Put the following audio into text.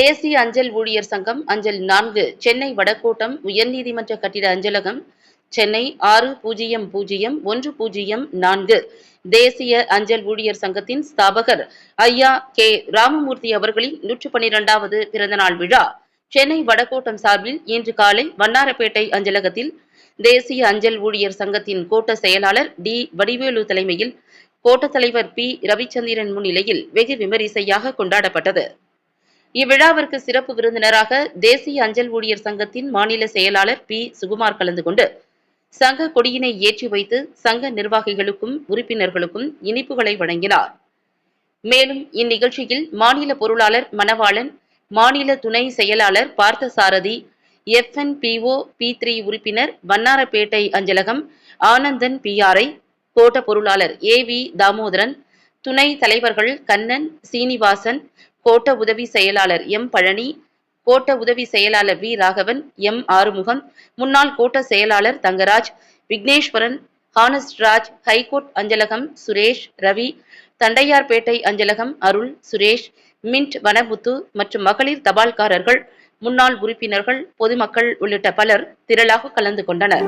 தேசிய அஞ்சல் ஊழியர் சங்கம் அஞ்சல் நான்கு சென்னை வடக்கோட்டம் உயர்நீதிமன்ற கட்டிட அஞ்சலகம் சென்னை ஆறு பூஜ்ஜியம் பூஜ்ஜியம் ஒன்று பூஜ்ஜியம் நான்கு. தேசிய அஞ்சல் ஊழியர் சங்கத்தின் ஸ்தாபகர் ஐயா கே ராமமூர்த்தி அவர்களின் நூற்று பனிரெண்டாவது பிறந்தநாள் விழா. சென்னை வடக்கோட்டம் சார்பில் இன்று காலை வண்ணாரப்பேட்டை அஞ்சலகத்தில் தேசிய அஞ்சல் ஊழியர் சங்கத்தின் கோட்ட செயலாளர் டி வடிவேலு தலைமையில் கோட்ட தலைவர் பி ரவிச்சந்திரன் முன்னிலையில் வெகு விமரிசையாக கொண்டாடப்பட்டது. இவ்விழாவிற்கு சிறப்பு விருந்தினராக தேசிய அஞ்சல் ஊழியர் சங்கத்தின் மாநில செயலாளர் பி. சுகுமார் கலந்து கொண்டு சங்க கொடியினை ஏற்றி வைத்து சங்க நிர்வாகிகளுக்கும் உறுப்பினர்களுக்கும் இனிப்புகளை வழங்கினார். மேலும் இந்நிகழ்ச்சியில் மாநில பொருளாளர் மணவாளன் மாநில துணை செயலாளர் பார்த்தசாரதி எஃப்என்பிஓ பி த்ரீ உறுப்பினர் வண்ணாரப்பேட்டை அஞ்சலகம் ஆனந்தன் பிஆர்ஐ கோட்ட பொருளாளர் ஏ வி தாமோதரன் துணை தலைவர்கள் கண்ணன் சீனிவாசன் கோட்ட உதவி செயலாளர் எம் பழனி கோட்ட உதவி செயலாளர் வி ராகவன் எம் ஆறுமுகம் முன்னாள் கோட்ட செயலாளர் தங்கராஜ் விக்னேஸ்வரன் ஹானஸ்ட்ராஜ் ஹைகோர்ட் அஞ்சலகம் சுரேஷ் ரவி தண்டையார்பேட்டை அஞ்சலகம் அருள் சுரேஷ் மின்ட் வனமுத்து மற்றும் மகளிர் தபால்காரர்கள் முன்னாள் உறுப்பினர்கள் பொதுமக்கள் உள்ளிட்ட பலர் திரளாக கலந்து கொண்டனர்.